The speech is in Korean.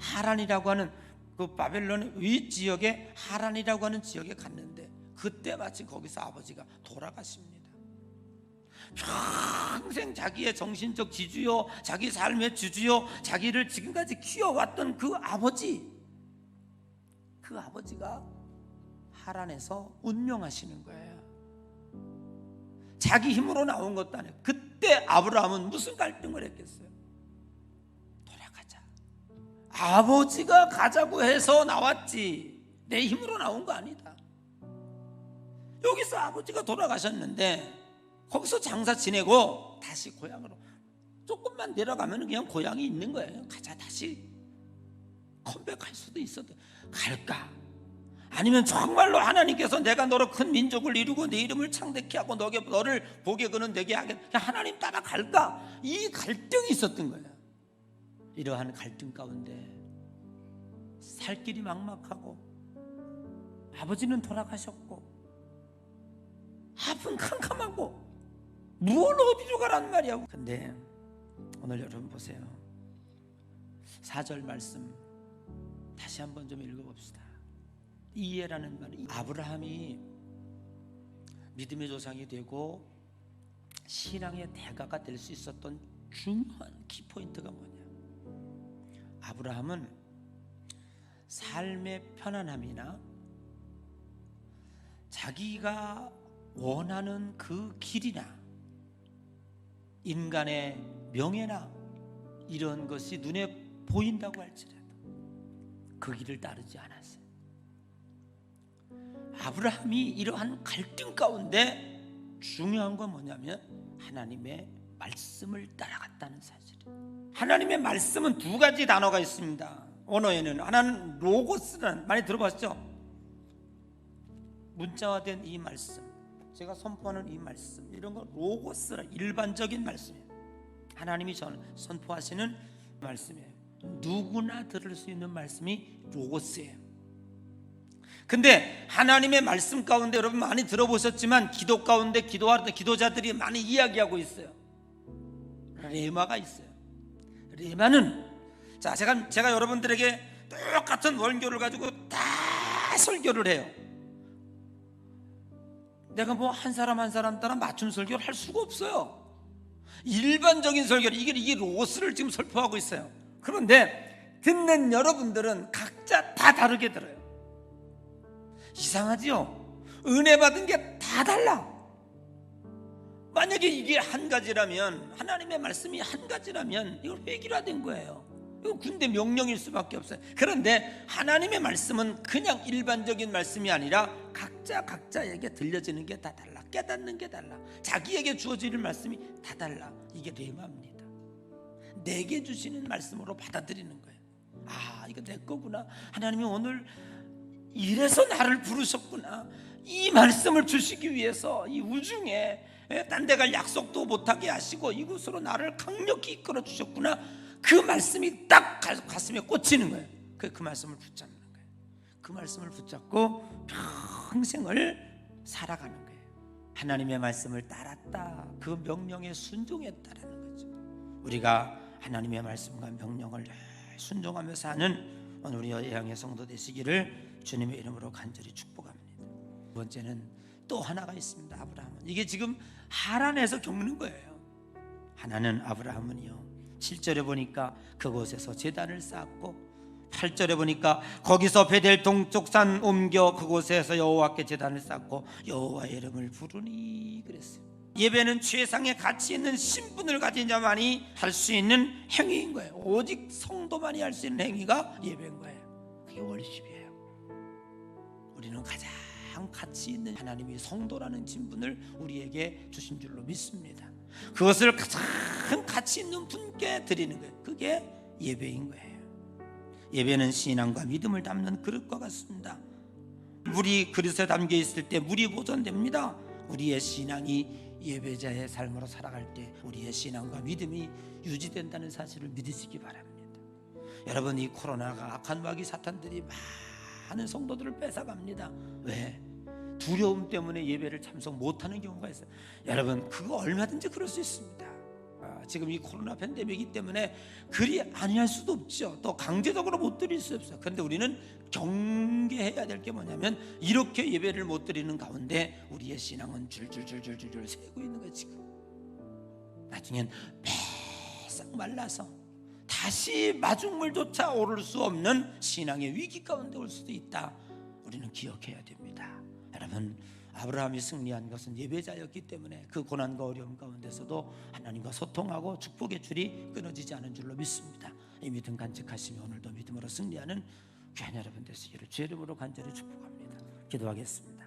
하란이라고 하는 그 바벨론 위 지역에 하란이라고 하는 지역에 갔는데 그때 마치 거기서 아버지가 돌아가십니다. 평생 자기의 정신적 지주요, 자기 삶의 주주요, 자기를 지금까지 키워왔던 그 아버지, 그 아버지가 하란에서 운명하시는 거예요. 자기 힘으로 나온 것도 아니에요. 그때 아브라함은 무슨 갈등을 했겠어요? 아버지가 가자고 해서 나왔지. 내 힘으로 나온 거 아니다. 여기서 아버지가 돌아가셨는데 거기서 장사 지내고 다시 고향으로 조금만 내려가면 그냥 고향이 있는 거예요. 가자 다시 컴백할 수도 있어도 갈까? 아니면 정말로 하나님께서 내가 너로 큰 민족을 이루고 내 이름을 창대케 하고 너게 너를 복에 그는 되게 하겠 하나님 따라갈까? 이 갈등이 있었던 거예요. 이러한 갈등 가운데 살 길이 막막하고 아버지는 돌아가셨고 아픈 캄캄하고 뭘 어디로 가란 말이야. 근데 오늘 여러분 보세요. 4절 말씀 다시 한번 좀 읽어봅시다. 이해라는 말은 아브라함이 믿음의 조상이 되고 신앙의 대가가 될 수 있었던 중요한 키포인트가 뭐냐? 아브라함은 삶의 편안함이나 자기가 원하는 그 길이나 인간의 명예나 이런 것이 눈에 보인다고 할지라도 그 길을 따르지 않았어요. 아브라함이 이러한 갈등 가운데 중요한 건 뭐냐면 하나님의 말씀을 따라갔다는 사실이에요. 하나님의 말씀은 두 가지 단어가 있습니다. 언어에는 하나는 로고스라는 많이 들어봤죠? 문자화된 이 말씀, 제가 선포하는 이 말씀, 이런 거 로고스라 일반적인 말씀이에요. 하나님이 전 선포하시는 말씀이에요. 누구나 들을 수 있는 말씀이 로고스예요. 근데 하나님의 말씀 가운데 여러분 많이 들어보셨지만 기도 가운데 기도할 때 기도자들이 많이 이야기하고 있어요. 레마가 있어요. 레마는 자 제가 제가 여러분들에게 똑같은 원교를 가지고 다 설교를 해요. 내가 뭐 한 사람 한 사람 따라 맞춤 설교를 할 수가 없어요. 일반적인 설교를 이게 이게 로스를 지금 설포하고 있어요. 그런데 듣는 여러분들은 각자 다 다르게 들어요. 이상하지요? 은혜 받은 게 다 달라. 만약에 이게 한 가지라면 하나님의 말씀이 한 가지라면 이걸 회기화된 거예요. 이거 군대 명령일 수밖에 없어요. 그런데 하나님의 말씀은 그냥 일반적인 말씀이 아니라 각자 각자에게 들려지는 게 다 달라. 깨닫는 게 달라. 자기에게 주어지는 말씀이 다 달라. 이게 레마입니다. 내게 주시는 말씀으로 받아들이는 거예요. 아, 이거 내 거구나. 하나님이 오늘 이래서 나를 부르셨구나. 이 말씀을 주시기 위해서 이 우중에 딴 데 갈 약속도 못하게 하시고 이곳으로 나를 강력히 이끌어 주셨구나. 그 말씀이 딱 가슴에 꽂히는 거예요. 그, 그 말씀을 붙잡는 거예요. 그 말씀을 붙잡고 평생을 살아가는 거예요. 하나님의 말씀을 따랐다. 그 명령에 순종했다라는 거죠. 우리가 하나님의 말씀과 명령을 순종하며 사는 우리 여양의 성도 되시기를 주님의 이름으로 간절히 축복합니다. 두 번째는 또 하나가 있습니다. 아브라함은 이게 지금 하란에서 겪는 거예요. 하나는 아브라함은요. 7절에 보니까 그곳에서 제단을 쌓았고 8절에 보니까 거기서 베델 동쪽 산 옮겨 그곳에서 여호와께 제단을 쌓고 여호와의 이름을 부르니 그랬어요. 예배는 최상의 가치 있는 신분을 가진 자만이 할 수 있는 행위인 거예요. 오직 성도만이 할 수 있는 행위가 예배인 거예요. 그게 월십이에요. 우리는 가장 가치 있는 하나님이 성도라는 신분을 우리에게 주신 줄로 믿습니다. 그것을 가장 가치 있는 분께 드리는 거예요. 그게 예배인 거예요. 예배는 신앙과 믿음을 담는 그릇과 같습니다. 물이 그릇에 담겨 있을 때 물이 보존됩니다. 우리의 신앙이 예배자의 삶으로 살아갈 때 우리의 신앙과 믿음이 유지된다는 사실을 믿으시기 바랍니다. 여러분 이 코로나가 악한 마귀 사탄들이 많은 성도들을 뺏어갑니다. 왜? 두려움 때문에 예배를 참석 못하는 경우가 있어요. 여러분 그거 얼마든지 그럴 수 있습니다. 아, 지금 이 코로나 팬데믹이기 때문에 그리 아니할 수도 없죠. 또 강제적으로 못 드릴 수 없어요. 그런데 우리는 경계해야 될 게 뭐냐면 이렇게 예배를 못 드리는 가운데 우리의 신앙은 줄줄줄줄줄 새고 있는 거예요 지금. 나중엔 배싹 말라서 다시 마중물조차 오를 수 없는 신앙의 위기 가운데 올 수도 있다. 우리는 기억해야 됩니다. 여러분 아브라함이 승리한 것은 예배자였기 때문에 그 고난과 어려움 가운데서도 하나님과 소통하고 축복의 줄이 끊어지지 않은 줄로 믿습니다. 이 믿음 간직하시며 오늘도 믿음으로 승리하는 귀한 여러분 되시기를 주의 이름으로 간절히 축복합니다. 기도하겠습니다.